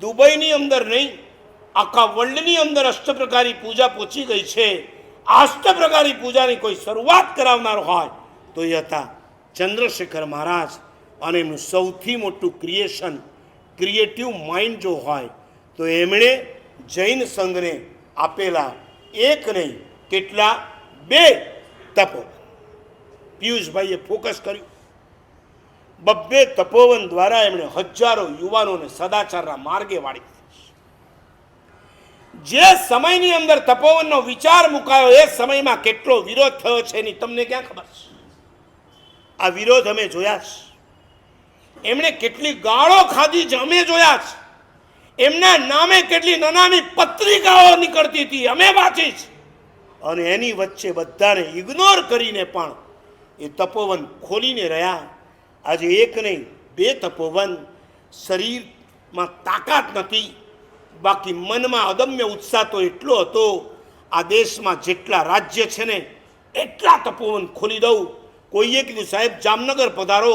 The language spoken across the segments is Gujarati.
દુબઈની અંદર નહીં, આખા વર્લ્ડની અંદર અષ્ટપ્રકારી પૂજા પહોંચી ગઈ છે. આ અષ્ટપ્રકારી પૂજાની કોઈ શરૂઆત કરાવનાર હોય તો એ હતા ચંદ્રશેખર મહારાજ અને એમનું સૌથી મોટું ક્રિએશન ક્રિએટિવ માઇન્ડ જો હોય તો એમણે જૈન સંઘને આપેલા એક નહીં, કેટલા? બે તપો. પિયુષભાઈએ ફોકસ કર્યું. બબ્બે તપોવન દ્વારા એમણે હજારો યુવાનોને સદાચારના માર્ગે વાળી જે સમયની અંદર તપોવનનો વિચાર મુકાયો, એ સમયમાં કેટલો વિરોધ થયો છે એની તમને ક્યાં ખબર છે? આ વિરોધ અમે જોયા છે. એમણે કેટલી ગાળો ખાધી છે અમે જોયા છે. એમના નામે કેટલી નાનામી પત્રિકાઓ નીકળતી હતી, અમે વાંચી છે. અને એની વચ્ચે બધાને ઇગ્નોર કરીને પણ એ તપોવન ખોલીને રહ્યા. આજે એક નહીં, બે તપોવન શરીરમાં તાકાત નથી. બાકી મનમાં અદમ્ય ઉત્સાહ તો એટલો હતો, આ દેશમાં જેટલા રાજ્ય છે ને, એટલા તપોવન ખોલી દઉં. કોઈએ કીધું, સાહેબ, જામનગર પધારો.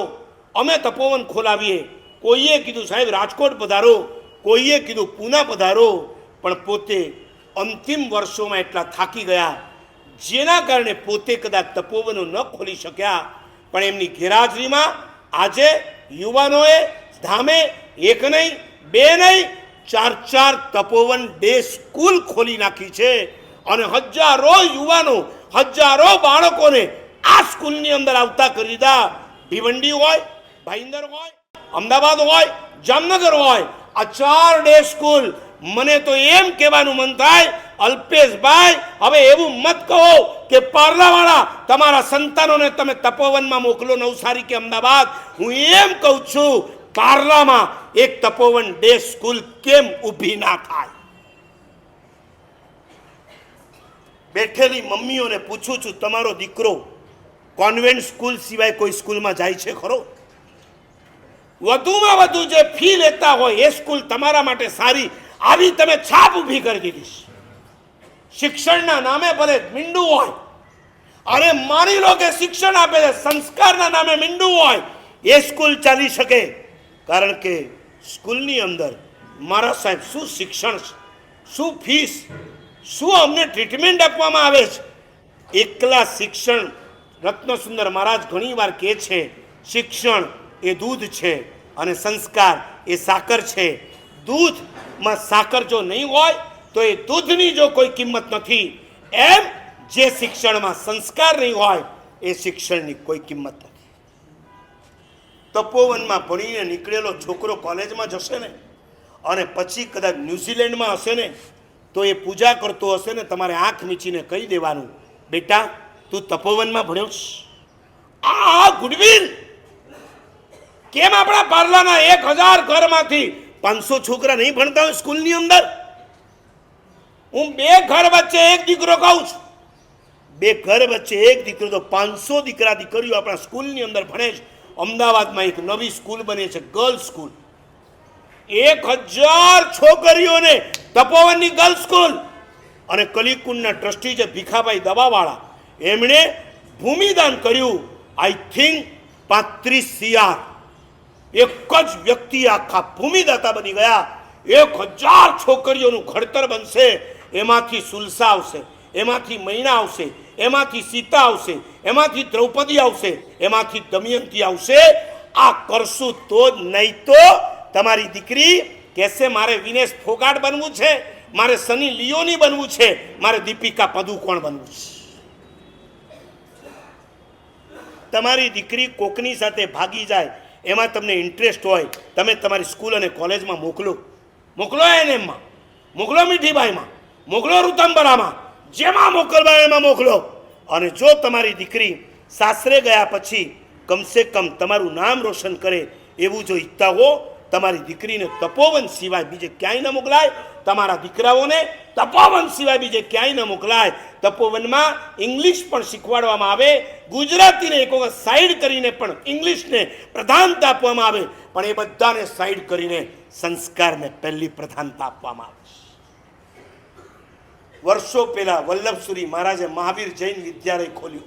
અમે તપોવન ખોલાવીએ. કોઈએ કીધું, સાહેબ, રાજકોટ પધારો. કોઈએ કીધું, પૂના પધારો. પણ પોતે અંતિમ વર્ષોમાં એટલા થાકી ગયા, જેના કારણે પોતે કદાચ તપોવનો ન ખોલી શક્યા. પણ એમની ગેરહાજરીમાં આજે યુવાનોએ ધામે એક નહીં, બે નહીં, ચાર ચાર તપોવન ડે સ્કૂલ ખોલી નાખી છે. અને હજારો યુવાનો, હજારો બાળકોને આ સ્કૂલની અંદર આવતા કરી દીધા. ભિવંડી હોય, ભાઈંદર હોય, અમદાવાદ હોય, જામનગર હોય, આ ચાર ડે સ્કૂલ. મને તો એમ કહેવાનું મન થાય અલ્પેશભાઈ હવે એવું મત કહો કે પાર્લાવાળા તમારા સંતાનોને તમે તપોવનમાં મોકલો નવસારી કે અમદાવાદ. હું એમ કહું છું, પાર્લામાં એક તપોવન ડે સ્કૂલ કેમ ઊભી ના થાય? બેઠેલી મમ્મીઓને પૂછું છું, તમારો દીકરો કોન્વેન્ટ સ્કૂલ સિવાય કોઈ સ્કૂલમાં જાય છે ખરો? વધુમાં વધુ જે ફી લેતા હોય, એ સ્કૂલ તમારા માટે સારી. આવી તમે છાપ ઊભી કરી દીધી. શિક્ષણના નામે ભલે મીંડું હોય અને માની લો કે શિક્ષણ આપે છે, સંસ્કારના નામે મીંડું હોય, એ સ્કૂલ ચાલી શકે. કારણ કે સ્કૂલની અંદર મારા સાહેબ શું શિક્ષણ છે, શું ફીસ, શું અમને ટ્રીટમેન્ટ આપવામાં આવે છે? એકલા શિક્ષણ, રત્નસુંદર મહારાજ ઘણીવાર કહે છે, શિક્ષણ એ દૂધ છે અને સંસ્કાર એ સાકર છે. દૂધમાં સાકર જો નહીં હોય તો એ દૂધની જો કોઈ કિંમત નથી, એમ જે શિક્ષણમાં સંસ્કાર નહીં હોય, એ શિક્ષણની કોઈ કિંમત નથી. તપોવનમાં ભણીને નીકળેલો છોકરો કોલેજમાં જશે ને, અને પછી કદાચ ન્યૂઝીલેન્ડમાં હશે ને, તો એ પૂજા કરતો હશે ને, તમારે આંખ મીચીને કહી દેવાનું, બેટા, તું તપોવનમાં ભણ્યો છે. આ ગુડવિલ! કેમ આપણા પાર્લાના એક હજાર ઘરમાંથી પાંચસો છોકરા નહીં ભણતા હોય સ્કૂલની અંદર? હું બે ઘર વચ્ચે એક દીકરો કહું છું. બે ઘર વચ્ચે એક દીકરો તો પાંચસો દીકરા દીકરીઓ આપણા સ્કૂલની અંદર ભણે છે. અમદાવાદમાં એક નવી સ્કૂલ બને છે, ગર્લ્સ સ્કૂલ. એક હજાર છોકરીઓને તપોવનની ગર્લ્સ સ્કૂલ અને કલીકુંડના ટ્રસ્ટી છે ભીખાભાઈ દવાવાળા. એમણે ભૂમિદાન કર્યું આઈ થિંક પાંત્રીસ સીઆર. એક જ વ્યક્તિ આખા ભૂમિદાતા બની ગયા. એક હજાર છોકરીઓનું ઘડતર બનશે. એમાંથી સુલસા આવશે, એમાંથી મૈણા આવશે, એમાંથી સીતા આવશે, એમાંથી દ્રૌપદી આવશે, એમાંથી દમયંતી આવશે. આ કરશું તો જ નહીં તો તમારી દીકરી કહેશે, મારે વિનેશ ફોગાટ બનવું છે, મારે સની લિયોની બનવું છે, મારે દીપિકા પદુકોણ બનવું છે. તમારી દીકરી કોકની સાથે ભાગી જાય, એમાં તમને ઇન્ટરેસ્ટ હોય, તમે તમારી સ્કૂલ અને કોલેજમાં મોકલો. મોકલો એનએમમાં. મોકલો મીઠીબાઈમાં. મોકલો ઋતંબરામાં જેમાં મોકલવા એમાં મોકલો. અને જો તમારી દીકરી સાસરે ગયા પછી કમસે કમ તમારું નામ રોશન કરે એવું જો ઈચ્છતા હો, તમારી દીકરીને તપોવન સિવાય બીજે ક્યાંય ન મોકલાય. તમારા દીકરાઓને તપોવન સિવાય બીજે ક્યાંય ન મોકલાય. તપોવનમાં ઇંગ્લિશ પણ શીખવાડવામાં આવે. ગુજરાતીને એક વખત સાઈડ કરીને પણ ઇંગ્લિશને પ્રધાનતા આપવામાં આવે. પણ એ બધાને સાઈડ કરીને સંસ્કારને પહેલી પ્રધાનતા આપવામાં આવે વર્ષો પહેલા વલ્લભસુરી મહારાજે મહાવીર જૈન વિદ્યાલય ખોલ્યું.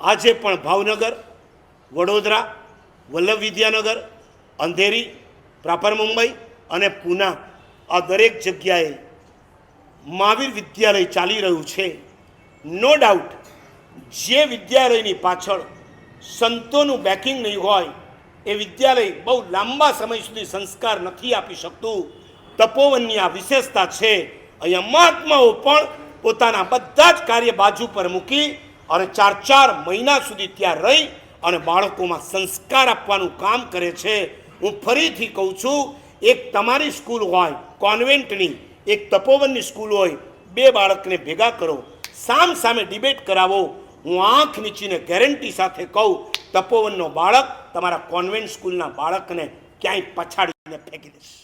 આજે પણ ભાવનગર, વડોદરા, વલ્લભ વિદ્યાનગર, અંધેરી, પ્રાપર મુંબઈ અને પૂના આ દરેક જગ્યાએ મહાવીર વિદ્યાલય ચાલી રહ્યું છે. નો ડાઉટ જે વિદ્યાલયની પાછળ સંતોનું બેકિંગ નહીં હોય, એ વિદ્યાલય બહુ લાંબા સમય સુધી સંસ્કાર નથી આપી શકતું. તપોવનની આ વિશેષતા છે અહીંયા મહાત્માઓ પણ પોતાના બધા જ કાર્ય બાજુ પર મૂકી અને ચાર ચાર મહિના સુધી ત્યાં રહી અને બાળકોમાં સંસ્કાર આપવાનું કામ કરે છે. હું ફરીથી કહું છું, એક તમારી સ્કૂલ હોય, કોન્વેન્ટની, એક તપોવનની સ્કૂલ હોય, બે બાળકને ભેગા કરો, સામ સામે ડિબેટ કરાવો. હું આંખ નીચીને ગેરંટી સાથે કહું, તપોવનનો બાળક તમારા કોન્વેન્ટ સ્કૂલના બાળકને ક્યાંય પછાડીને ફેંકી દેશે.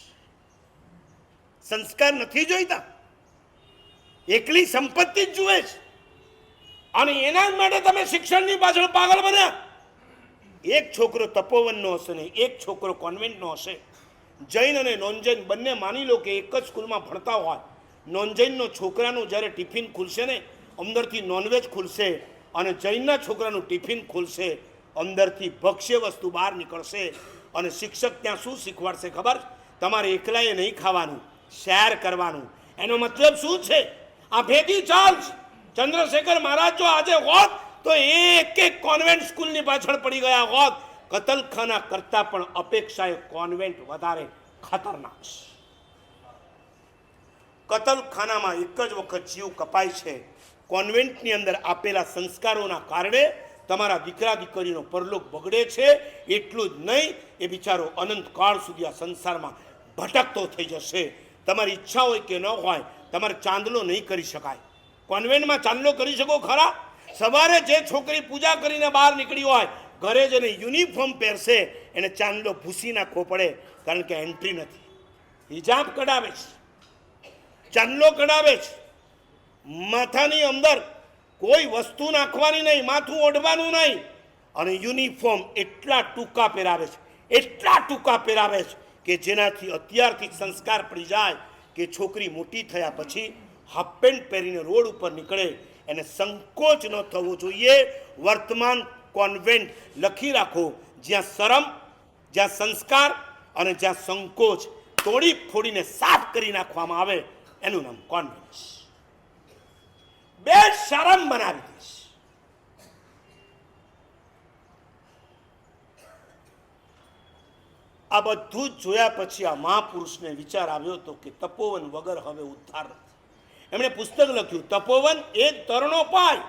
સંસ્કાર નથી જોઈતા? એકલી સંપત્તિ જ જુએ છે. અને એના માટે તમે શિક્ષણની પાછળ પાગલ બન્યા. એક છોકરો તપોવનનો હશે ને એક છોકરો કોન્વેન્ટનો હશે. જૈન અને નોન જૈન બંને માની લો કે એક જ સ્કૂલમાં ભણતા હોય. નોન જૈનનો છોકરાનું જ્યારે ટિફિન ખુલશે ને, અંદરથી નોનવેજ ખુલશે અને જૈનના છોકરાનું ટિફિન ખુલશે, અંદરથી ભક્ષ્ય વસ્તુ બહાર નીકળશે અને શિક્ષક ત્યાં શું શીખવાડશે ખબર? તમારે એકલાએ નહીં ખાવાનું, શેર કરવાનું. એનો મતલબ શું છે? આ ભેગી ચાલ ચંદ્રશેખર મહારાજ જો આજે હોત તો એક એક કોન્વેન્ટ સ્કૂલની પાછળ પડી ગયા હોત. કતલખાના કરતાં પણ અપેક્ષાએ કોન્વેન્ટ વધારે ખતરનાક છે. કતલખાનામાં એક જ વખત જીવ કપાય છે. કોન્વેન્ટની અંદર આપેલા સંસ્કારોના કારણે તમારા દીકરા દીકરીનો પરલોક બગડે છે. એટલું જ નહીં, એ બિચારો અનંત કાળ સુધી આ સંસારમાં ભટકતો થઈ જશે. તમારી ઈચ્છા હોય કે ન હોય તમારે ચાંદલો નહીં કરી શકાય. કોન્વેન્ટમાં ચાંદલો કરી શકો ખરા? સવારે જે છોકરી પૂજા કરીને બહાર નીકળી હોય, ઘરે જઈને યુનિફોર્મ પહેરશે, એને ચાંદલો ભૂસી નાખવો પડે, કારણ કે એન્ટ્રી નથી. હિજાબ કઢાવે છે. ચાંદલો કઢાવે છે. માથાની અંદર કોઈ વસ્તુ નાખવાની નહીં, માથું ઓઢવાનું નહીં. અને યુનિફોર્મ એટલા ટૂંકા પહેરાવે છે, એટલા ટૂંકા પહેરાવે છે કે જેનાથી અત્યારથી સંસ્કાર પડી જાય કે છોકરી મોટી થયા પછી હાફ પેન્ટ પહેરીને રોડ ઉપર નીકળે, એને સંકોચ ન થવો જોઈએ. વર્તમાન કોન્વેન્ટ લખી રાખો, જ્યાં શરમ, જ્યાં સંસ્કાર અને જ્યાં સંકોચ તોડી ફોડીને સાફ કરી નાખવામાં આવે, એનું નામ કોન્વેન્ટ બે શરમ બનાવી દઈશ. આ બધું જ જોયા પછી આ મહાપુરુષને વિચાર આવ્યો હતો કે તપોવન વગર હવે ઉદ્ધાર નથી. એમણે પુસ્તક લખ્યું, તપોવન એ તરણો તરણોપાય